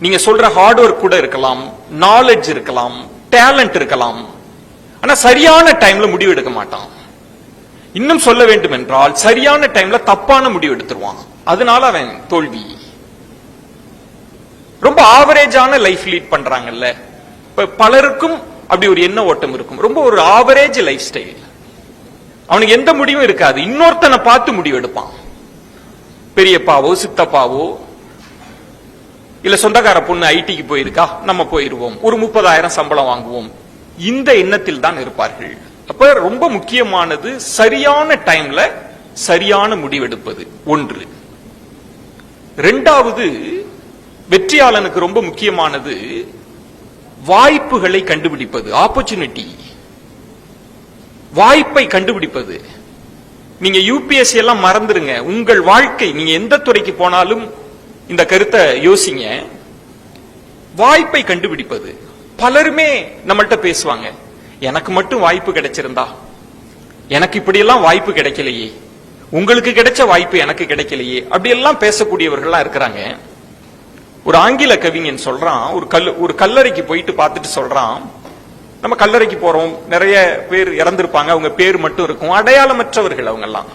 நீங்க சொல்ற hard work கூட இருக்கலாம் நாலேஜ் இருக்கலாம் டேலண்ட் இருக்கலாம். ஆனா சரியான டைம்ல முடிவு எடுக்க மாட்டான். இன்னும் சொல்ல வேண்டும் என்றால் சரியான டைம்ல தப்பான முடிவு எடுத்துருவான். அதனால அவன் தோல்வி. ரொம்ப ஆவரேஜான லைஃப் லீட் பண்றாங்கல்ல. பலருக்கும் அப்படி ஒரு எண்ண ஓட்டம் இருக்கும். ரொம்ப ஒரு ஆவரேஜ் லைஃப் ஸ்டைல் அவனுக்கு எந்த முடிவும் இருக்காது. இன்னொருத்தனை பார்த்து முடிவு எடுப்பான். பெரியப்பாவோ சித்தப்பாவோ இல்ல சொந்தக்கார பொண்ணு ஐடிக்கு போயிருக்கா? நம்ம போயிருவோம். ஒரு முப்பதாயிரம் சம்பளம் வாங்குவோம். இந்த எண்ணத்தில் தான் இருப்பார்கள். அப்ப ரொம்ப முக்கியமானது சரியான டைம்ல சரியான முடிவெடுப்பது. ஒன்று. ரெண்டாவது வெற்றியாளனுக்கு ரொம்ப முக்கியமானது வாய்ப்புகளை கண்டுபிடிப்பது. ஆப்பர்ச்சுனிட்டி வாய்ப்பை கண்டுபிடிப்பது. நீங்க யூபிஎஸ்சி எல்லாம் மறந்துருங்க. உங்கள் வாழ்க்கை நீங்க எந்த துறைக்கு போனாலும் இந்த கருத்தை யோசிங்க. வாய்ப்பை கண்டுபிடிப்பது. பலருமே நம்மள்கிட்ட பேசுவாங்க. எனக்கு மட்டும் வாய்ப்பு கிடைச்சிருந்தா? எனக்கு இப்படியெல்லாம் வாய்ப்பு கிடைக்கலையே. உங்களுக்கு கிடைச்ச வாய்ப்பு எனக்கு கிடைக்கலையே. அப்படி எல்லாம் பேசக்கூடியவர்கள்லாம் இருக்கிறாங்க. ஒரு ஆங்கில கவிஞன் சொல்றான் ஒரு கல் ஒரு கல்லறைக்கு போயிட்டு பார்த்துட்டு சொல்றான். நம்ம கல்லறைக்கு போறோம். நிறைய பேர் இறந்திருப்பாங்க. அவங்க பேர் மட்டும் இருக்கும். அடையாளமற்றவர்கள் அவங்க எல்லாம்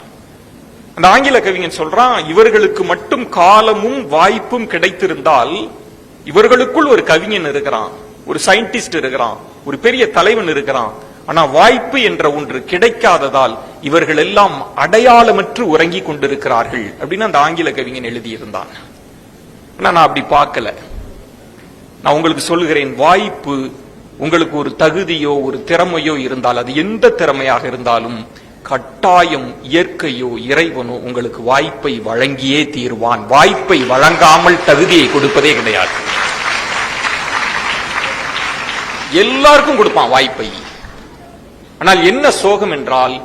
அந்த ஆங்கில கவிஞன் சொல்றான் இவர்களுக்கு மட்டும் காலமும் வாய்ப்பும் கிடைத்திருந்தால் இவர்களுக்குள் ஒரு கவிஞன் இருக்கிறான் ஒரு சயின்டிஸ்ட் இருக்கிறான் ஒரு பெரிய தலைவன் இருக்கிறான். ஆனா வாய்ப்பு என்ற ஒன்று கிடைக்காததால் இவர்கள் எல்லாம் அடையாளமற்று உறங்கிக் கொண்டிருக்கிறார்கள் அப்படின்னு அந்த ஆங்கில கவிஞன் எழுதியிருந்தான். ஆனா நான் அப்படி பார்க்கல. நான் உங்களுக்கு சொல்லுகிறேன் வாய்ப்பு உங்களுக்கு ஒரு தகுதியோ ஒரு திறமையோ இருந்தால் அது எந்த திறமையாக இருந்தாலும் கட்டாயம் இயற்கையோ இறைவனோ உங்களுக்கு வாய்ப்பை வழங்கியே தீர்வான். வாய்ப்பை வழங்காமல் தகுதியை கொடுப்பதே கிடையாது. எல்லாருக்கும் கொடுப்பான் வாய்ப்பை. ஆனால் என்ன சோகம் என்றால்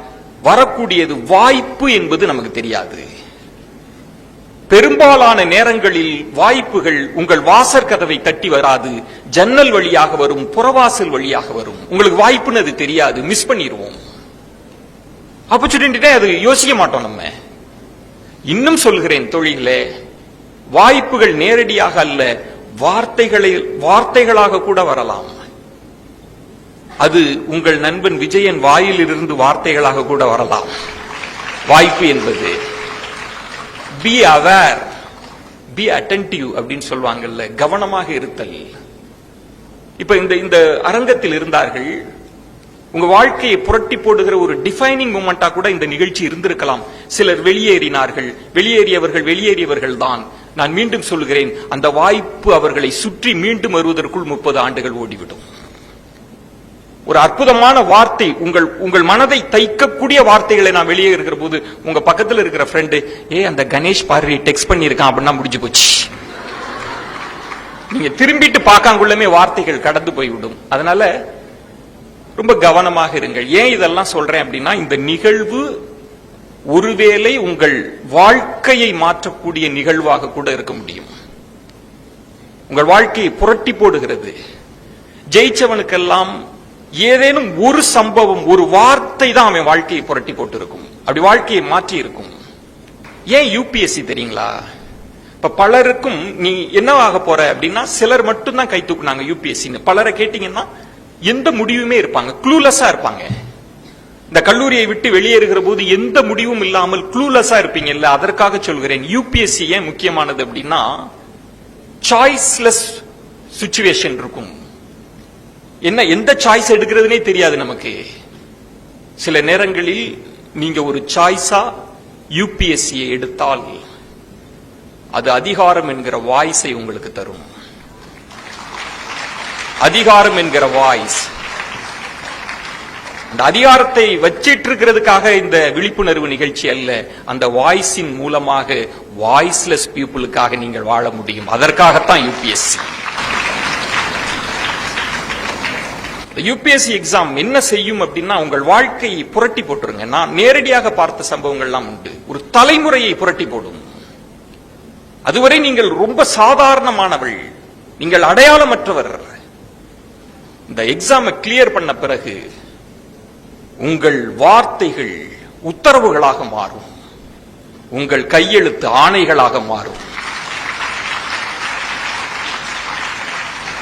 வரக்கூடியது வாய்ப்பு என்பது நமக்கு தெரியாது. பெரும்பாலான நேரங்களில் வாய்ப்புகள் உங்கள் வாசற் கதவை தட்டி வராது. ஜன்னல் வழியாக வரும் புறவாசல் வழியாக வரும். உங்களுக்கு வாய்ப்புன்னு அது தெரியாது. மிஸ் பண்ணிடுவோம் ஆப்பர்ச்சுனிட்டி அது யோசிக்க மாட்டோம் நம்ம. இன்னும் சொல்கிறேன் தொழிலே வாய்ப்புகள் நேரடியாக அல்ல வார்த்தைகளை வார்த்தைகளாக கூட வரலாம். அது உங்கள் நண்பன் விஜயன் வாயிலிருந்து வார்த்தைகளாக கூட வரலாம். வாய்ப்பு என்பது பி அவேர் பி அட்டன்டிவ் அப்படின்னு சொல்லுவாங்கல்ல கவனமாக இருத்தல். இப்ப இந்த இந்த அரங்கத்தில் இருந்தார்கள் உங்க வாழ்க்கையை புரட்டி போடுகிற ஒரு டிஃபைனிங் மூமெண்டா கூட இந்த நிகழ்ச்சி இருந்திருக்கலாம். சிலர் வெளியேறினார்கள். வெளியேறியவர்கள் வெளியேறியவர்கள் தான் நான் மீண்டும் சொல்கிறேன் அந்த வாய்ப்பு அவர்களை சுற்றி மீண்டும் வருவதற்குள் முப்பது ஆண்டுகள் ஓடிவிடும். ஒரு அற்புதமான வார்த்தை உங்கள் உங்கள் மனதை தைக்கக்கூடிய வார்த்தைகளை நான் வெளியே இருக்கிற போது உங்க பக்கத்துல இருக்கிற ஃப்ரெண்டு ஏ அந்த கணேஷ் பார்வை டெக்ஸ்ட் பண்ணியிருக்கான் அப்படின்னா முடிஞ்சு போச்சு. நீங்க திரும்பிட்டு பார்க்காங்குள்ளமே வார்த்தைகள் கடந்து போய்விடும். அதனால ரொம்ப கவனமாக இருங்கள். ஏன் இதெல்லாம் சொல்றேன் அப்படின்னா இந்த நிகழ்வு ஒருவேளை உங்கள் வாழ்க்கையை மாற்றக்கூடிய நிகழ்வாக கூட இருக்க முடியும். உங்கள் வாழ்க்கையை புரட்டி போடுகிறது. ஜெயிச்சவனுக்கெல்லாம் ஏதேனும் ஒரு சம்பவம் ஒரு வார்த்தை தான் அவன் வாழ்க்கையை புரட்டி போட்டு இருக்கும் அப்படி வாழ்க்கையை மாற்றி இருக்கும் ஏன் யூபிஎஸ்சி தெரியுங்களா? இப்ப பலருக்கும் நீ என்னவாக போற அப்படின்னா சிலர் மட்டும்தான் கை தூக்குனாங்க யூபிஎஸ்சி பலரை கேட்டீங்கன்னா எந்த முடிவுமே இருப்பாங்க. க்ளூலெஸ்ஸா இருப்பாங்க. இந்த கல்லூரியை விட்டு வெளியேறுகிற போது எந்த முடிவும் இல்லாமல் க்ளூலெஸ்ஸா இருப்பீங்கல்ல அதற்காக சொல்கிறேன். யூபிஎஸ்சி ஏன் முக்கியமானது அப்படின்னா சாய்ஸ்லெஸ் சுச்சுவேஷன் இருக்கும். என்ன எந்த சாய்ஸ் எடுக்கிறதுனே தெரியாது நமக்கு. சில நேரங்களில் நீங்க ஒரு சாய்ஸா யூபிஎஸ்சியை எடுத்தால் அது அதிகாரம் என்கிற வாய்ஸை உங்களுக்கு தரும். அதிகாரம் என்கிற வாய்ஸ் அந்த அதிகாரத்தை வச்சிட்டு இருக்கிறதுக்காக இந்த விழிப்புணர்வு நிகழ்ச்சி அல்ல. அந்த வாய்ஸின் மூலமாக வாய்ஸ்லெஸ் பீப்புளுக்காக நீங்கள் வாழ முடியும். அதற்காகத்தான் யூபிஎஸ்சி யூபிஎஸ்சி எக்ஸாம் என்ன செய்யும் அப்படின்னா உங்கள் வாழ்க்கையை புரட்டி போட்டுருங்க. நான் நேரடியாக பார்த்த சம்பவங்கள்லாம் உண்டு. ஒரு தலைமுறையை புரட்டி போடும். அதுவரை நீங்கள் ரொம்ப சாதாரணமானவள். நீங்கள் அடையாளமற்றவர். இந்த எக்ஸாமை கிளியர் பண்ண பிறகு உங்கள் வார்த்தைகள் உத்தரவுகளாக மாறும். உங்கள் கையெழுத்து ஆணைகளாக மாறும்.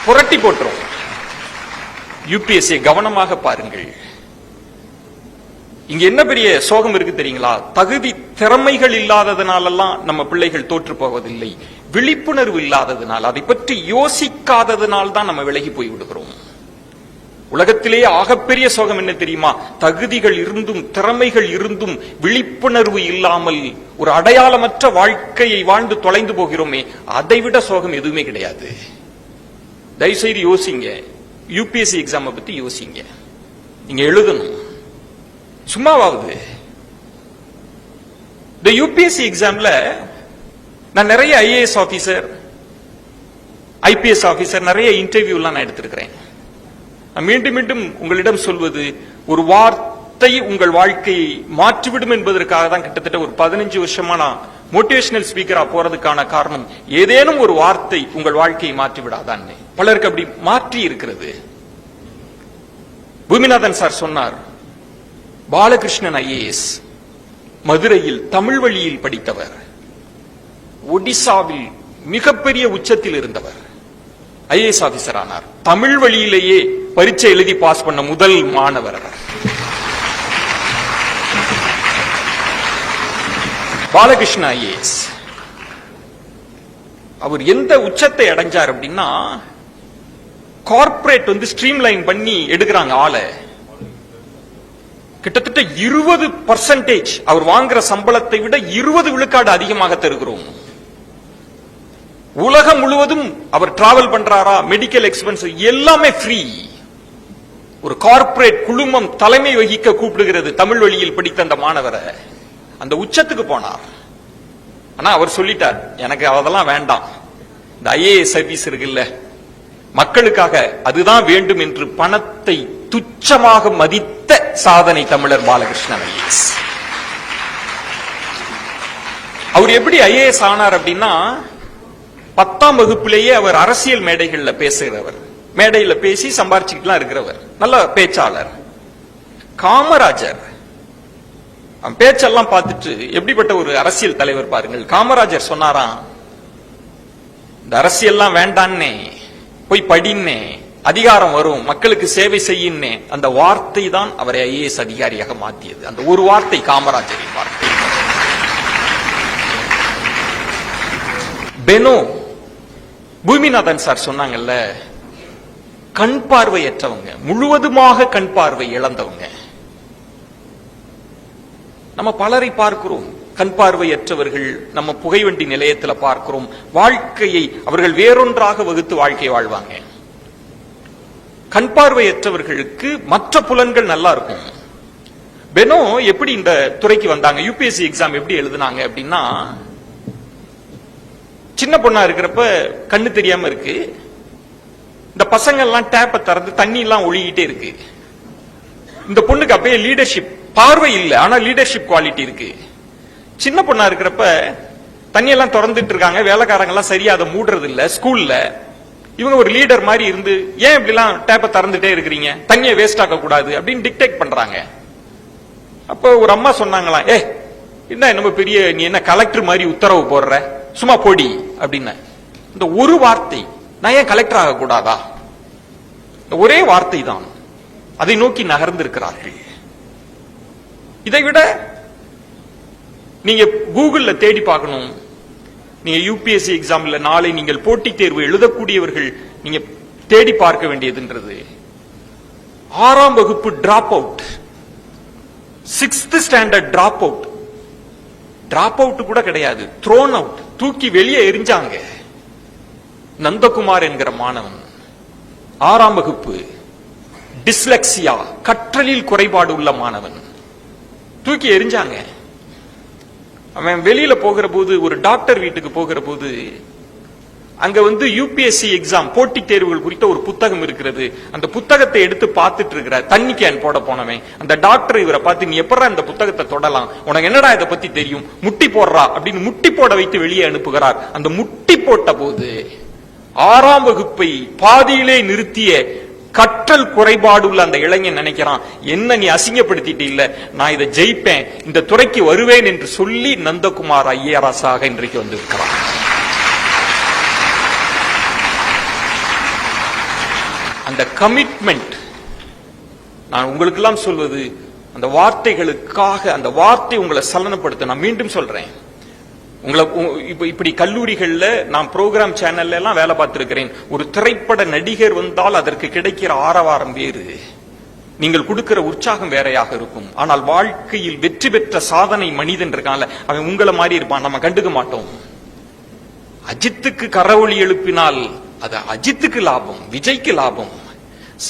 புரட்டி போட்டுரும். யூபிஎஸ்சி கவனமாக பாருங்கள். இங்க என்ன பெரிய சோகம் இருக்கு தெரியுங்களா? தகுதி திறமைகள் இல்லாததுனாலெல்லாம் நம்ம பிள்ளைகள் தோற்று போவதில்லை. விழிப்புணர்வு இல்லாததுனால் அதை பற்றி யோசிக்காததுனால் தான் நம்ம விலகி போய் விடுகிறோம். உலகத்திலேயே ஆகப்பெரிய சோகம் என்ன தெரியுமா? தகுதிகள் இருந்தும் திறமைகள் இருந்தும் விழிப்புணர்வு இல்லாமல் ஒரு அடையாளமற்ற வாழ்க்கையை வாழ்ந்து தொலைந்து போகிறோமே அதை விட சோகம் எதுவுமே கிடையாது. தயவுசெய்து யோசிங்க. யூபிஎஸ்சி எக்ஸாமை பத்தி யோசிங்க. நீங்க எழுதணும். சும்மாவாவது. இந்த யூபிஎஸ்சி எக்ஸாம்ல நான் நிறைய ஐஏஎஸ் ஆபீசர் ஐபிஎஸ் ஆபீசர் நிறைய இன்டர்வியூலாம் நான் எடுத்திருக்கிறேன். நான் மீண்டும் மீண்டும் உங்களிடம் சொல்வது ஒரு வார்த்தை உங்கள் வாழ்க்கையை மாற்றிவிடும் என்பதற்காக தான் கிட்டத்தட்ட ஒரு பதினஞ்சு வருஷமா நான் மோட்டிவேஷனல் ஸ்பீக்கரா போறதுக்கான காரணம் ஏதேனும் ஒரு வார்த்தை உங்கள் வாழ்க்கையை மாற்றி விடாதான்னு பலருக்கு அப்படி மாற்றி இருக்கிறது. பூமிநாதன் சார் சொன்னார் பாலகிருஷ்ணன் ஐஏஎஸ் மதுரையில் தமிழ் வழியில் படித்தவர் ஒடிசாவில் மிகப்பெரிய உச்சத்தில் இருந்தவர் ஐஏஎஸ் ஆபீசர் ஆனார். தமிழ் வழியிலேயே பரீட்சை எழுதி பாஸ் பண்ண முதல் மாணவர் அவர். பாலகிருஷ்ண ஐஏஎஸ். அவர் எந்த உச்சத்தை அடைஞ்சார் அப்படின்னா கார்ப்பரேட் வந்து ஸ்ட்ரீம் லைன் பண்ணி எடுக்கிறாங்க ஆளை. கிட்டத்தட்ட இருபது பர்சன்டேஜ் அவர் வாங்குற சம்பளத்தை விட இருபது விழுக்காடு அதிகமாக தருகிறோம். உலகம் முழுவதும் அவர் டிராவல் பண்றாரா மெடிக்கல் எக்ஸ்பென்ஸ் எல்லாமே ஃப்ரீ ஒரு கார்ப்பரேட் குழுமம் தலைமை வகிக்க கூப்பிடுகிறது. தமிழ் வழியில் படித்த அந்த மாணவரை. அந்த உச்சத்துக்கு போனார். ஆனா அவர் சொல்லிட்டார் எனக்கு அதெல்லாம் வேண்டாம். இந்த ஐஏஎஸ் சர்வீஸ் இருக்குல்ல. மக்களுக்காக அதுதான் வேண்டும் என்று பணத்தை துச்சமாக மதித்த சாதனை தமிழர் பாலகிருஷ்ணன் ஐஏஎஸ். அவர் எப்படி ஐஏஎஸ் ஆனார் அப்படின்னா பத்தாம் வகுப்பிலேயே அவர் அரசியல் மேடைகள்ல பேசுகிறவர். மேடையில பேசி சம்பாரிச்சுக்கிட்டுலாம் இருக்கிறவர். நல்ல பேச்சாளர். காமராஜர். பேச்செல்லாம் பார்த்துட்டு எப்படிப்பட்ட ஒரு அரசியல் தலைவர் பாருங்கள். காமராஜர் சொன்னாராம் இந்த அரசியல்லாம் வேண்டான்னே போய் படின்னே அதிகாரம் வரும் மக்களுக்கு சேவை செய்யின்னே அந்த வார்த்தை தான் அவரை ஐஏஎஸ் அதிகாரியாக மாத்தியது. அந்த ஒரு வார்த்தை காமராஜரின் வார்த்தை பெனோ பூமிநாதன் சார் சொன்னாங்கல்ல கண் பார்வையற்றவங்க முழுவதுமாக கண் பார்வை இழந்தவங்க. நம்ம பலரை பார்க்கிறோம். கண் பார்வையற்றவர்கள் நம்ம புகைவண்டி நிலையத்துல பார்க்கிறோம். வாழ்க்கையை அவர்கள் வேறொன்றாக வகுத்து வாழ்க்கை வாழ்வாங்க. கண் பார்வையற்றவர்களுக்கு மற்ற புலன்கள் நல்லா இருக்கும். பெனோ எப்படி இந்த துறைக்கு வந்தாங்க? யூபிஎஸ்சி எக்ஸாம் எப்படி எழுதுனாங்க அப்படின்னா சின்ன பொண்ணா இருக்கிறப்ப கண்ணு தெரியாம இருக்கு. இந்த பசங்க எல்லாம் டேப்பை திறந்து தண்ணி எல்லாம் ஒழுகிட்டே இருக்கு. இந்த பொண்ணுக்கு அப்பயே லீடர்ஷிப் பார்வை இல்லை ஆனா லீடர்ஷிப் குவாலிட்டி இருக்கு. சின்ன பொண்ணா இருக்கிறப்ப தண்ணி எல்லாம் திறந்துட்டு இருக்காங்க வேலைக்காரங்க எல்லாம் சரியா அதை மூடுறது இல்ல ஸ்கூல்ல. இவங்க ஒரு லீடர் மாதிரி இருந்து ஏன் இப்படி எல்லாம் டேப்பை திறந்துட்டே இருக்கிறீங்க? தண்ணியை வேஸ்ட் ஆக்க கூடாது அப்படின்னு டிக்டேட் பண்றாங்க. அப்போ ஒரு அம்மா சொன்னாங்களாம் ஏ என்ன நம்ம பெரிய நீ என்ன கலெக்டர் மாதிரி உத்தரவு போடுற? சும்மா போடி அப்படின்னு. இந்த ஒரு வார்த்தை நான் ஏன் கலெக்டர் ஆகக்கூடாதா? ஒரே வார்த்தை தான். அதை நோக்கி நகர்ந்திருக்கிறார்கள். இதை விட நீங்க கூகுள்ல தேடி பார்க்கணும். நீங்க யூபிஎஸ்சி எக்ஸாம்ல நாளை நீங்கள் போட்டித் தேர்வு எழுதக்கூடியவர்கள் நீங்க தேடி பார்க்க வேண்டியதுன்றது. ஆறாம் வகுப்பு drop out sixth standard drop out drop out கூட கிடையாது. த்ரோன் அவுட் தூக்கி வெளியே எரிஞ்சாங்க. நந்தகுமார் என்கிற மாணவன். ஆறாம் வகுப்பு. டிஸ்லெக்சியா கற்றலில் குறைபாடு உள்ள மாணவன். தூக்கி எரிஞ்சாங்க அவன் வெளியில போகிற போது ஒரு டாக்டர் வீட்டுக்கு போகிற போது அங்க வந்து யூபிஎஸ்சி எக்ஸாம் போட்டித் தேர்வுகள் குறித்த ஒரு புத்தகம் இருக்கிறது. அந்த புத்தகத்தை எடுத்து பார்த்துட்டு இருக்கிற தண்ணி கேன் போட போனவன். அந்த டாக்டர் இவரை பார்த்து நீ எப்படா இந்த புத்தகத்தை தொடலாம்? உனக்கு என்னடா இதை பத்தி தெரியும்? முட்டி போடுறா? அப்படின்னு முட்டி போட வைத்து வெளியே அனுப்புகிறார். அந்த முட்டி போட்ட போது ஆறாம் வகுப்பை பாதியிலே நிறுத்திய கற்றல் குறைபாடு உள்ள அந்த இளைஞன் நினைக்கிறான் என்ன நீ அசிங்கப்படுத்திட்டு இல்ல? நான் இதை ஜெயிப்பேன் இந்த துறைக்கு வருவேன் என்று சொல்லி நந்தகுமார் ஐயராசாக இன்றைக்கு வந்திருக்கிறான் அந்த கமிட்மெண்ட் நான் உங்களுக்கெல்லாம் சொல்வது அந்த வார்த்தைகளுக்காக அந்த வார்த்தை உங்களை சலனப்படுத்த நான் மீண்டும் சொல்றேன். உங்களை இப்போ இப்படி கல்லூரிகளில் நான் ப்ரோக்ராம் சேனல்ல எல்லாம் வேலை பார்த்துருக்கிறேன். ஒரு திரைப்பட நடிகர் வந்தால் அதற்கு கிடைக்கிற ஆரவாரம் வேறு. நீங்கள் கொடுக்கிற உற்சாகம் வேறையாக இருக்கும். ஆனால் வாழ்க்கையில் வெற்றி பெற்ற சாதனை மனிதன் இருக்கான்ல அவன் உங்களை மாதிரி இருப்பான். நம்ம கண்டுக்க மாட்டோம். அஜித்துக்கு கரவொளி எழுப்பினால் அது அஜித்துக்கு லாபம் விஜய்க்கு லாபம்.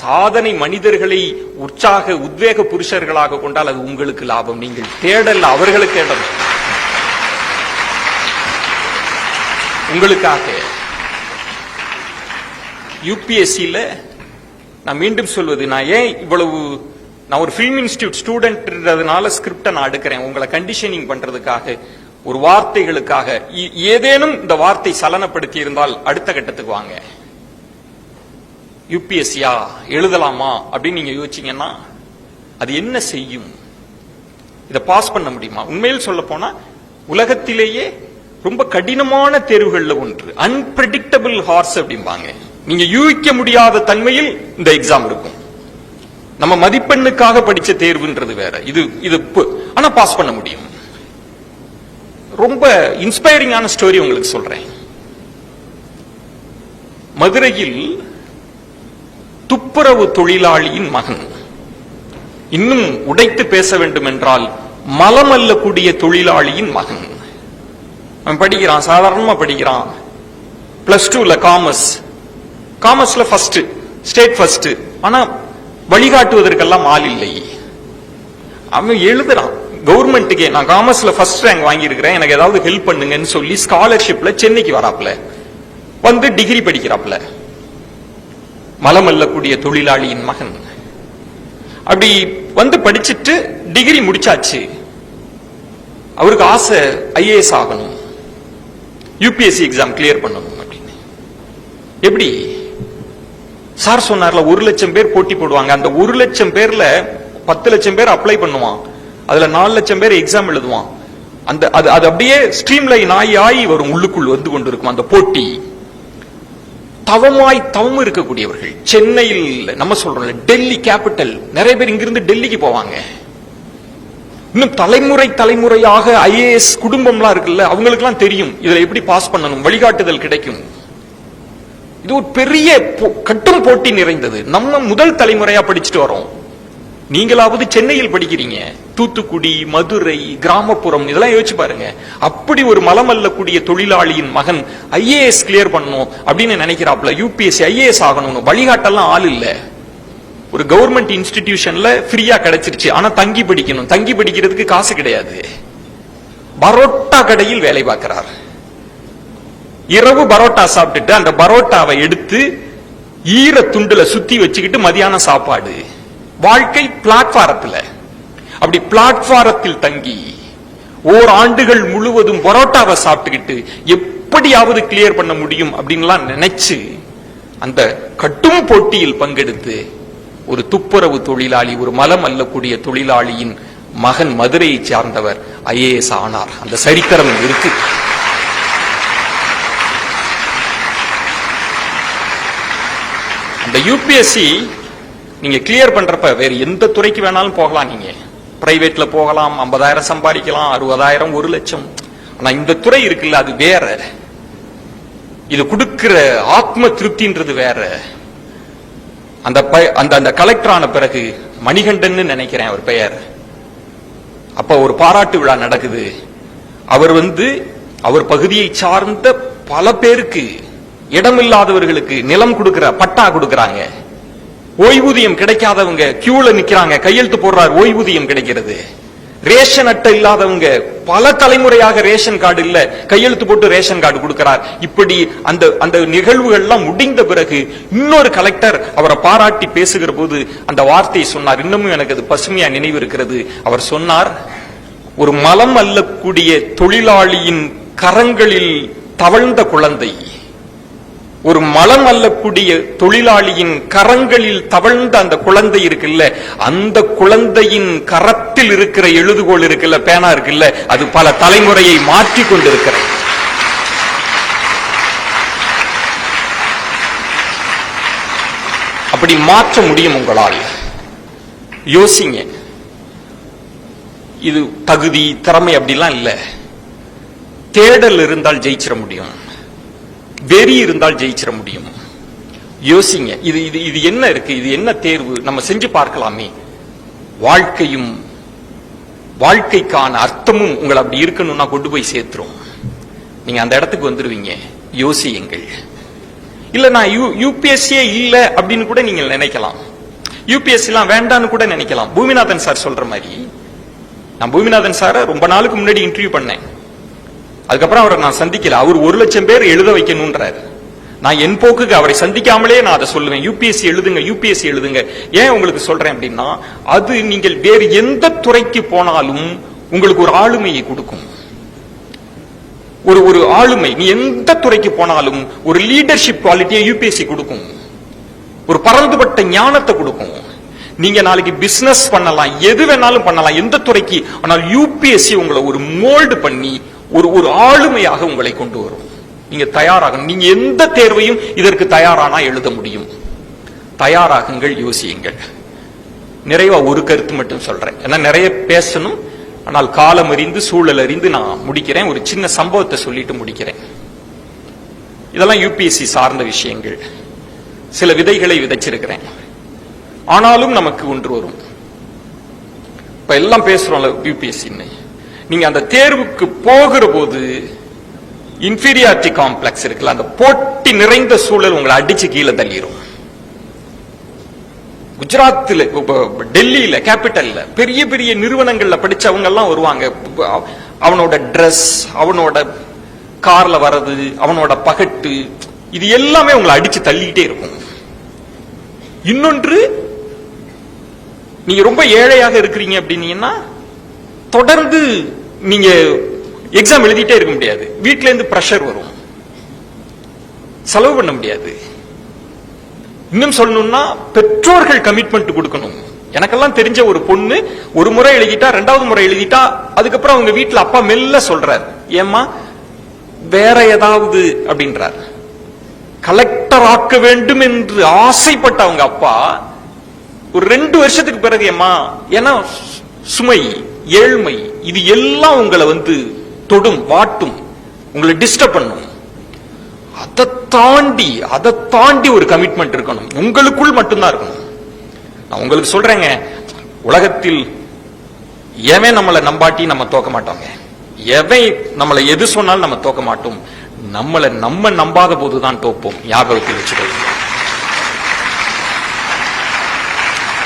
சாதனை மனிதர்களை உற்சாக உத்வேக புருஷர்களாக கொண்டால் அது உங்களுக்கு லாபம். நீங்கள் தேடல் அவர்களுக்கு இடம். உங்களுக்காக. யூபிஎஸ்சியில் நான் மீண்டும் சொல்வது நான் ஏன் இவ்வளவு நான் ஒரு ஃபிலிம் இன்ஸ்டியூட் ஸ்டூடெண்ட்ன்றதுனால ஸ்கிரிப்டை நான் எடுக்கிறேன். உங்களை கண்டிஷனிங் பண்றதுக்காக ஒரு வார்த்தைகளுக்காக. இ- ஏதேனும் இந்த வார்த்தை சலனப்படுத்தி இருந்தால் அடுத்த கட்டத்துக்கு வாங்க. யூபிஎஸ்சியா எழுதலாமா? அப்படின்னு நீங்க யோசிச்சீங்கன்னா அது என்ன செய்யும்? இதை பாஸ் பண்ண முடியுமா? உண்மையில் சொல்ல போனா உலகத்திலேயே ரொம்ப கடினமான தேர்வுகள்ல ஒன்று. அன்பிரடிக்டபிள் ஹார்ஸ் அப்படிம்பாங்க. நீங்க யூகிக்க முடியாத தன்மையில் இந்த எக்ஸாம் இருக்கும். நம்ம மதிப்பெண்ணுக்காக படிச்ச தேர்வுன்றது வேற. இது இது ஆனா பாஸ் பண்ண முடியும். ரொம்ப இன்ஸ்பைரிங்கான ஸ்டோரி உங்களுக்கு சொல்றேன். மதுரையில் துப்புரவு தொழிலாளியின் மகன். இன்னும் உடைத்து பேச வேண்டும் என்றால் மலமல்லக்கூடிய தொழிலாளியின் மகன். அவன் படிக்கிறான் சாதாரணமா படிக்கிறான். ப்ளஸ் டூவில் காமர்ஸ் காமர்ஸ்ல ஃபர்ஸ்ட் ஸ்டேட் ஃபர்ஸ்ட் ஆனா வழிகாட்டுவதற்கெல்லாம் ஆள் இல்லை. அவன் எழுதுறான். கவர்மெண்ட்டுக்கே நான் காமர்ஸ்ல ஃபர்ஸ்ட் ரேங்க் வாங்கியிருக்கிறேன். எனக்கு ஏதாவது ஹெல்ப் பண்ணுங்கன்னு சொல்லி ஸ்காலர்ஷிப்ல சென்னைக்கு வராப்புல. வந்து டிகிரி படிக்கிறாப்ல மலமல்லக்கூடிய தொழிலாளியின் மகன். அப்படி வந்து படிச்சுட்டு டிகிரி முடிச்சாச்சு. அவருக்கு ஆசை ஐஏஎஸ் ஆகணும். யூபிஎஸ்சி எக்ஸாம் கிளியர் பண்ணணும் அப்படின்னு. எப்படி? சார் சொன்னார்ல ஒரு லட்சம் பேர் போட்டி போடுவாங்க. அந்த ஒரு லட்சம் பேர்ல பத்து லட்சம் பேர் அப்ளை பண்ணுவான். அதுல நாலு லட்சம் பேர் எக்ஸாம் எழுதுவான். அந்த அது அது அப்படியே ஸ்ட்ரீம் லைன் ஆகி ஆகி வரும். உள்ளுக்குள் வந்து கொண்டிருக்கும் அந்த போட்டி. தவமாய் தவம் இருக்கக்கூடியவர்கள். சென்னையில் நம்ம சொல்றோம் டெல்லி கேபிட்டல் நிறைய பேர் இங்கிருந்து டெல்லிக்கு போவாங்க. இன்னும் தலைமுறை தலைமுறையாக ஐஏஎஸ் குடும்பம்லாம் இருக்குல்ல அவங்களுக்குலாம் தெரியும். இதுல எப்படி பாஸ் பண்ணணும் வழிகாட்டுதல் கிடைக்கும். இது ஒரு பெரிய கட்டும் போட்டி நிறைந்தது. நம்ம முதல் தலைமுறையா படிச்சுட்டு வரோம். நீங்களாவது சென்னையில் படிக்கிறீங்க. தூத்துக்குடி மதுரை கிராமப்புறம் இதெல்லாம் யோசிச்சு பாருங்க. அப்படி ஒரு மலமல்லக்கூடிய தொழிலாளியின் மகன் ஐஏஎஸ் கிளியர் பண்ணணும் அப்படின்னு நினைக்கிறாப்ல யூபிஎஸ்சி ஐஏஎஸ் ஆகணும்னு. வழிகாட்டெல்லாம் ஆள் இல்லை. ஒரு கவர்மெண்ட் இன்ஸ்டிடியூஷன்ல ஃப்ரீயா கிடைச்சிருச்சு. ஆனா தங்கி படிக்கணும். தங்கி படிக்கிறதுக்கு காசு கிடையாது. பரோட்டா கடையில் வேலை பார்க்கிறார். இரவு பரோட்டா சாப்பிட்டுட்டு அந்த பரோட்டாவை எடுத்து ஈர துண்டுல சுத்தி வச்சுக்கிட்டு மதியான சாப்பாடு. வாழ்க்கை பிளாட்பாரத்துல அப்படி பிளாட்பாரத்தில் தங்கி ஓர் ஆண்டுகள் முழுவதும் பரோட்டாவை சாப்பிட்டுக்கிட்டு எப்படியாவது கிளியர் பண்ண முடியும் அப்படின்லாம் நினைச்சு அந்த கட்டும் போட்டியில் பங்கெடுத்து ஒரு துப்புரவு தொழிலாளி ஒரு மலம் அல்லக்கூடிய தொழிலாளியின் மகன் மதுரையை சார்ந்தவர் ஐஏஎஸ் ஆனார். அந்த சரித்திரம் இருக்கு. அந்த யூபிஎஸ்சி நீங்க கிளியர் பண்றப்ப வேற எந்த துறைக்கு வேணாலும் போகலாம் நீங்க. பிரைவேட்ல போகலாம் ஐம்பதாயிரம் சம்பாதிக்கலாம் அறுபதாயிரம் ஒரு லட்சம். ஆனா இந்த துறை இருக்குல்ல அது வேற. இது கொடுக்கிற ஆத்ம திருப்தின்றது வேற. அந்த பய- அந்த அந்த கலெக்டர் ஆன பிறகு மணிகண்டன் நினைக்கிறேன் அவர் பெயர். அப்ப ஒரு பாராட்டு விழா நடக்குது. அவர் வந்து அவர் பகுதியை சார்ந்த பல பேருக்கு இடமில்லாதவர்களுக்கு நிலம் கொடுக்கிற பட்டா கொடுக்கறாங்க. ஓய்வூதியம் கிடைக்காதவங்க கியூல நிக்கிறாங்க கையெழுத்து போடுறாரு ஓய்வூதியம் கிடைக்கிறது. ரேஷன் அட்டை இல்லாதவங்க பல தலைமுறையாக ரேஷன் கார்டு இல்ல கையெழுத்து போட்டு ரேஷன் கார்டு கொடுக்கிறார். இப்படி அந்த அந்த நிகழ்வுகள்லாம் முடிந்த பிறகு இன்னொரு கலெக்டர் அவரை பாராட்டி பேசுகிற போது அந்த வார்த்தையை சொன்னார். இன்னமும் எனக்கு அது பசுமையா நினைவு இருக்கிறது. அவர் சொன்னார் ஒரு மலம் அல்லக்கூடிய தொழிலாளியின் கரங்களில் தவழ்ந்த குழந்தை ஒரு மலம் அல்லக்கூடிய தொழிலாளியின் கரங்களில் தவழ்ந்த அந்த குழந்தை இருக்குல்ல அந்த குழந்தையின் கரத்தில் இருக்கிற எழுதுகோள் இருக்குல்ல பேனா இருக்குல்ல அது பல தலைமுறையை மாற்றி கொண்டிருக்கிறது. அப்படி மாற்ற முடியும் உங்களால். யோசிங்க. இது தகுதி திறமை அப்படிலாம் இல்ல. தேடல் இருந்தால் ஜெயிச்சிட முடியும். வெறி இருந்தால் ஜெயிச்சிட முடியும். யோசிங்க இது இது இது என்ன இருக்கு? இது என்ன தேர்வு? நம்ம செஞ்சு பார்க்கலாமே. வாழ்க்கையும் வாழ்க்கைக்கான அர்த்தமும் உங்களை அப்படி இருக்கணும்னா கொண்டு போய் சேர்த்துரும். நீங்க அந்த இடத்துக்கு வந்துருவீங்க. யோசியுங்கள். இல்ல நான் யூ யூபிஎஸ்சியே இல்ல அப்படின்னு கூட நீங்க நினைக்கலாம். யூபிஎஸ்சி எல்லாம் வேண்டான்னு கூட நினைக்கலாம். பூமிநாதன் சார் சொல்ற மாதிரி நான் பூமிநாதன் சாரை ரொம்ப நாளுக்கு முன்னாடி இன்டர்வியூ பண்ணேன். அதுக்கப்புறம் அவரை நான் சந்திக்கல. அவர் ஒரு லட்சம் பேர் எழுத வைக்கணும்ன்றாரு. நான் என் போக்குக்கு அவரை சந்திக்காமலே நான் அதை சொல்லுவேன். யூபிஎஸ்சி எழுதுங்க யூபிஎஸ்சி எழுதுங்க. ஏன் உங்களுக்கு சொல்றேன் அப்படின்னா அது நீங்கள் வேறு எந்த துறைக்கு போனாலும் உங்களுக்கு ஒரு ஆளுமையை கொடுக்கும். ஒரு ஒரு ஆளுமை. நீ எந்த துறைக்கு போனாலும் ஒரு லீடர்ஷிப் குவாலிட்டியை யூபிஎஸ்சி கொடுக்கும். ஒரு பரந்துபட்ட ஞானத்தை கொடுக்கும். நீங்க நாளைக்கு பிசினஸ் பண்ணலாம். எது வேணாலும் பண்ணலாம். எந்த துறைக்கு? ஆனால் யூபிஎஸ்சி உங்களை ஒரு மோல்டு பண்ணி ஒரு ஒரு ஆளுமையாக உங்களை கொண்டு வரும். நீங்க தயாராக நீங்க எந்த தேர்வையும் இதற்கு தயாரானா எழுத முடியும். தயாராகுங்கள் யோசியுங்கள். நிறைவா ஒரு கருத்து மட்டும் சொல்றேன். ஏன்னா நிறைய பேசணும். ஆனால் காலம் அறிந்து சூழல் அறிந்து நான் முடிக்கிறேன். ஒரு சின்ன சம்பவத்தை சொல்லிட்டு முடிக்கிறேன். இதெல்லாம் யூபிஎஸ்சி சார்ந்த விஷயங்கள். சில விதைகளை விதைச்சிருக்கிறேன். ஆனாலும் நமக்கு ஒன்று வரும். இப்ப எல்லாம் பேசுறோம்ல யூபிஎஸ்சின்னு. நீங்க அந்த தேர்வுக்கு போகிற போது இன்ஃபீரியாரிட்டி காம்ப்ளெக்ஸ் இருக்குல்ல அந்த போட்டி நிறைந்த சூழல் உங்களை அடிச்சு கீழே தள்ளிரும். குஜராத்தில் டெல்லியில கேபிட்டல்ல பெரிய பெரிய நிறுவனங்கள்ல படிச்சவங்க எல்லாம் வருவாங்க. அவனோட ட்ரெஸ் அவனோட கார்ல வர்றது அவனோட பகட்டு இது எல்லாமே உங்களை அடிச்சு தள்ளிக்கிட்டே இருக்கும். இன்னொன்று நீங்க ரொம்ப ஏழையாக இருக்கிறீங்க அப்படின்னீங்கன்னா தொடர்ந்து நீங்க எக்ஸாம் எழுதிட்டே இருக்க முடியாது. வீட்ல இருந்து பிரஷர் வரும். செலவு பண்ண முடியாது. இன்னும் சொல்லணும்னா பெற்றோர்கள் கமிட்மெண்ட் கொடுக்கணும். எனக்கெல்லாம் தெரிஞ்ச ஒரு பொண்ணு ஒரு முறை எழுதிட்டா ரெண்டாவது முறை எழுதிட்டா அதுக்கப்புறம் அவங்க வீட்டுல அப்பா மெல்ல சொல்றார். ஏம்மா வேற ஏதாவது அப்படின்றார். கலெக்டர் ஆக்க வேண்டும் என்று ஆசைப்பட்ட அவங்க அப்பா ஒரு ரெண்டு வருஷத்துக்கு பிறகு ஏம்மா ஏன்னா சுமை ஏழ்மை இது எல்லாம் உங்களை வந்து தொடும் வாட்டும் உங்களை டிஸ்டர்ப் பண்ணும். அதை தாண்டி அதை தாண்டி ஒரு கமிட்மெண்ட் இருக்கணும். உங்களுக்குள் மட்டும்தான் இருக்கணும். நான் உங்களுக்கு சொல்றேங்க உலகத்தில் எவன் நம்மளை நம்பாட்டி நம்ம தோக்க மாட்டோங்க? எவன் நம்மளை எது சொன்னாலும் நம்ம தோக்க மாட்டோம்? நம்மளை நம்ம நம்பாத போதுதான் தோப்போம். ஞாபகத்தில் வச்சுக்கோங்க.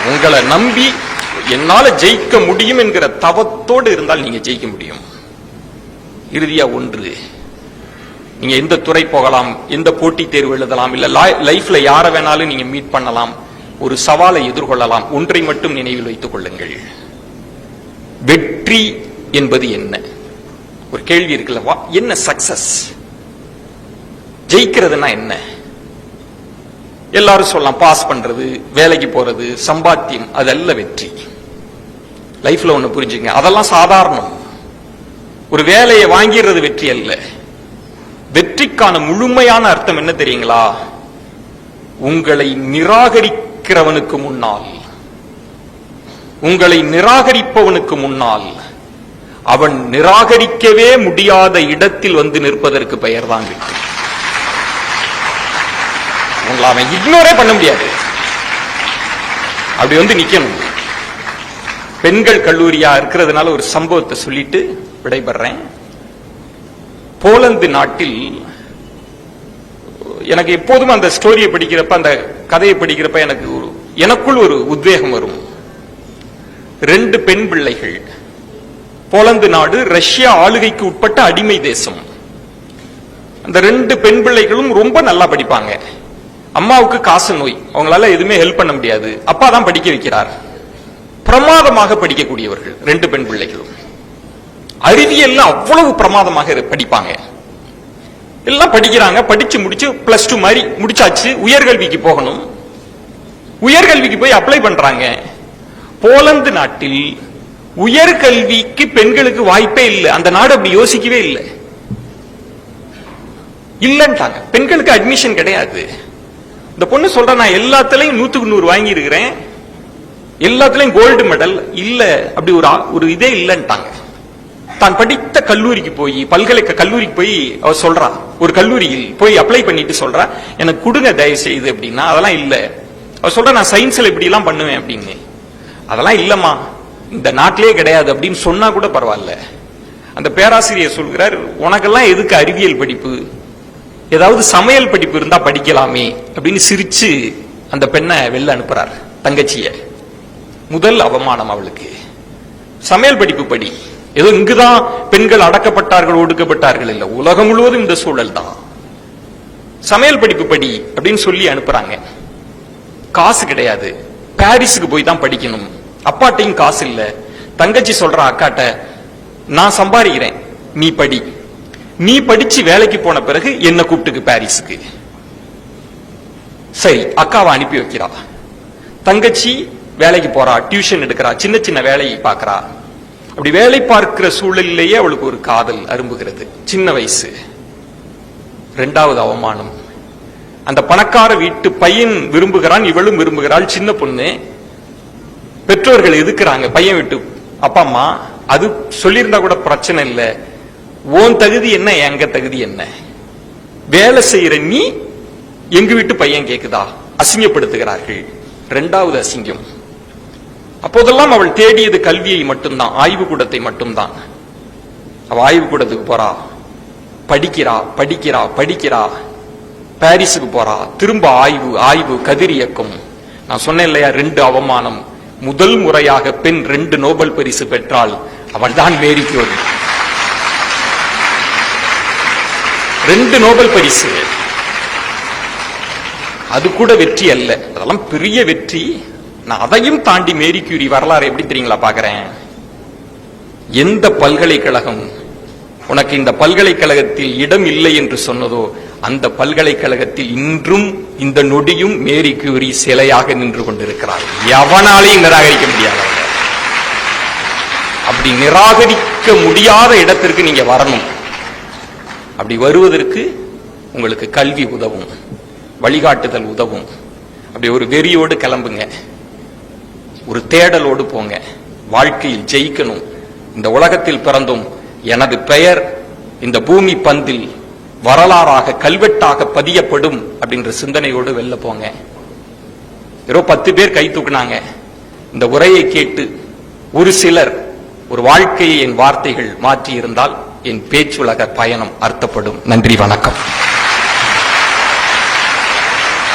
உங்களை நம்பி என்னால ஜெயிக்க முடியும் என்கிற தவத்தோடு இருந்தால் நீங்க ஜெயிக்க முடியும். இறுதியா ஒன்று. நீங்க எந்த துறை போகலாம் எந்த போட்டி தேர்வு எழுதலாம் இல்ல லைஃப்ல யார வேணாலும் நீங்க மீட் பண்ணலாம் ஒரு சவாலை எதிர்கொள்ளலாம் ஒன்றை மட்டும் நினைவில் வைத்துக் கொள்ளுங்கள். வெற்றி என்பது என்ன? ஒரு கேள்வி இருக்குல்லவா என்ன சக்சஸ் ஜெயிக்கிறதுனா என்ன? எல்லாரும் சொல்லலாம் பாஸ் பண்றது வேலைக்கு போறது சம்பாத்தியம் அதல்ல வெற்றி. லைஃப்ல ஒண்ணு புரிஞ்சுங்க அதெல்லாம் சாதாரணம். ஒரு வேலையை வாங்கிடுறது வெற்றி அல்ல. வெற்றிக்கான முழுமையான அர்த்தம் என்ன தெரியுங்களா? உங்களை நிராகரிக்கிறவனுக்கு முன்னால். உங்களை நிராகரிப்பவனுக்கு முன்னால். அவன் நிராகரிக்கவே முடியாத இடத்தில் வந்து நிற்பதற்கு பெயர்தான் வெற்றி. உங்களை அவன் இக்னோரே பண்ண முடியாது. அப்படி வந்து நிக்கணும். பெண்கள் கல்லூரியா இருக்கிறதுனால ஒரு சம்பவத்தை சொல்லிட்டு விடைபெறேன் போலந்து நாட்டில் எனக்கு எப்போதும் அந்த ஸ்டோரியை படிக்கிறப்ப அந்த கதையை படிக்கிறப்ப எனக்கு ஒரு எனக்குள் ஒரு உத்வேகம் வரும். ரெண்டு பெண் பிள்ளைகள். போலந்து நாடு ரஷ்யா ஆளுகைக்கு உட்பட்ட அடிமை தேசம். அந்த ரெண்டு பெண் பிள்ளைகளும் ரொம்ப நல்லா படிப்பாங்க. அம்மாவுக்கு காசு நோய். அவங்களால எதுவுமே ஹெல்ப் பண்ண முடியாது. அப்பா தான் படிக்க வைக்கிறார். பிரமாதமாக படிக்கக்கூடியவர்கள் ரெண்டு பெண் பிள்ளைகளும். அறிவியல்ல அவ்வளவு பிரமாதமாக படிப்பாங்க. எல்லாம் படிக்கிறாங்க படிச்சு முடிச்சு பிளஸ் டூ மாதிரி முடிச்சாச்சு உயர்கல்விக்கு போகணும். உயர்கல்விக்கு போய் அப்ளை பண்றாங்க. போலந்து நாட்டில் உயர்கல்விக்கு பெண்களுக்கு வாய்ப்பே இல்லை. அந்த நாடு அப்படி யோசிக்கவே இல்லை. இல்லன்ட்டாங்க. பெண்களுக்கு அட்மிஷன் கிடையாது. இந்த பொண்ணு சொல்ற நான் எல்லாத்துலயும் நூத்துக்கு நூறு வாங்கி இருக்கிறேன் எல்லாத்துலயும் கோல்டு மெடல் இல்ல அப்படி ஒரு ஒரு இதே இல்லைன்ட்டாங்க. தான் படித்த கல்லூரிக்கு போய் பல்கலைக்க கல்லூரிக்கு போய் அவர் சொல்றா ஒரு கல்லூரியில் போய் அப்ளை பண்ணிட்டு சொல்றா எனக்கு கொடுங்க தயவு செய்து அப்படின்னா அதெல்லாம் இல்ல. அவர் சொல்ற நான் சயின்ஸ்ல இப்படி எல்லாம் பண்ணுவேன் அப்படின்னு. அதெல்லாம் இல்லம்மா இந்த நாட்டிலே கிடையாது அப்படின்னு சொன்னா கூட பரவாயில்ல. அந்த பேராசிரியர் சொல்கிறார் உனக்கெல்லாம் எதுக்கு அறிவியல் படிப்பு? ஏதாவது சமையல் படிப்பு இருந்தா படிக்கலாமே அப்படின்னு சிரிச்சு அந்த பெண்ணை வெளில அனுப்புறாரு தங்கச்சிய. முதல் அவமானம் அவளுக்கு. சமையல் படிப்பு படி. ஏதோ இங்குதான் பெண்கள் அடக்கப்பட்டார்கள் ஒடுக்கப்பட்டார்கள் இல்ல. உலகம் முழுவதும் இந்த சூழல் தான். சமையல் படிப்பு படி அப்படின்னு சொல்லி அனுப்புறாங்க. காசு கிடையாது. பாரிஸுக்கு போய் தான் படிக்கணும். அப்பாட்டையும் காசு இல்ல. தங்கச்சி சொல்ற அக்காட்ட நான் சம்பாதிக்கிறேன் நீ படி. நீ படிச்சு வேலைக்கு போன பிறகு என்ன கூப்பிட்டுக்கு பாரிஸுக்கு. சரி அக்காவை அனுப்பி வைக்கிறா. தங்கச்சி வேலைக்கு போறா டியூஷன் எடுக்கிறா சின்ன சின்ன வேலையை பார்க்கறா. அப்படி வேலை பார்க்கிற சூழலிலேயே அவளுக்கு ஒரு காதல் அரும்புகிறது. சின்ன வயசு. ரெண்டாவது அவமானம். அந்த பணக்கார வீட்டு பையன் விரும்புகிறான் இவளும் விரும்புகிறாள். சின்ன பொண்ணு. பெற்றோர்கள் எதுக்குறாங்க? பையன் விட்டு அப்பா அம்மா அது சொல்லியிருந்தா கூட பிரச்சனை இல்லை. உன் தகுதி என்ன எங்க தகுதி என்ன? வேலை செய்யற நீ எங்க வீட்டு பையன் கேக்குதா? அசிங்கப்படுத்துகிறார்கள். இரண்டாவது அசிங்கம். அப்போதெல்லாம் அவள் தேடியது கல்வியை மட்டும்தான் ஆய்வு கூடத்தை மட்டும்தான். அவ ஆய்வு கூடத்துக்கு போறா. படிக்கிறா படிக்கிறா படிக்கிறா. பாரிஸுக்கு போறா. திரும்ப ஆய்வு ஆய்வு கதிர் இயக்கம். நான் சொன்னேன் இல்லையா ரெண்டு அவமானம். முதல் முறையாக பெண் ரெண்டு நோபல் பரிசு பெற்றால் அவள் தான் மேரி கியூரி ரெண்டு நோபல் பரிசு. அது கூட வெற்றி அல்ல. அதெல்லாம் பெரிய வெற்றி. நான் அதையும் தாண்டி மேரி கியூரி வரலாறு எப்படி தெரியுங்களா பாக்குறேன். எந்த பல்கலைக்கழகம் உனக்கு இந்த பல்கலைக்கழகத்தில் இடம் இல்லை என்று சொன்னதோ அந்த பல்கலைக்கழகத்தில் இன்றும் இந்த நொடியும் மேரி கியூரி சிலையாக நின்று கொண்டிருக்கிறார் எவனாலையும் நிராகரிக்க முடியாது. அப்படி நிராகரிக்க முடியாத இடத்திற்கு நீங்க வரணும். அப்படி வருவதற்கு உங்களுக்கு கல்வி உதவும் வழிகாட்டுதல் உதவும். அப்படி ஒரு வெறியோடு கிளம்புங்க. ஒரு தேடலோடு போங்க. வாழ்க்கையில் ஜெயிக்கணும். இந்த உலகத்தில் பிறந்தும் எனது பெயர் இந்த பூமி பந்தில் வரலாறாக கல்வெட்டாக பதியப்படும் அப்படின்ற சிந்தனையோடு வெளில போங்க. ஏதோ பத்து பேர் கை தூக்குனாங்க. இந்த உரையை கேட்டு ஒரு சிலர் ஒரு வாழ்க்கையை என் வார்த்தைகள் மாற்றி இருந்தால் என் பேச்சுலக பயணம் அர்த்தப்படும். நன்றி வணக்கம்.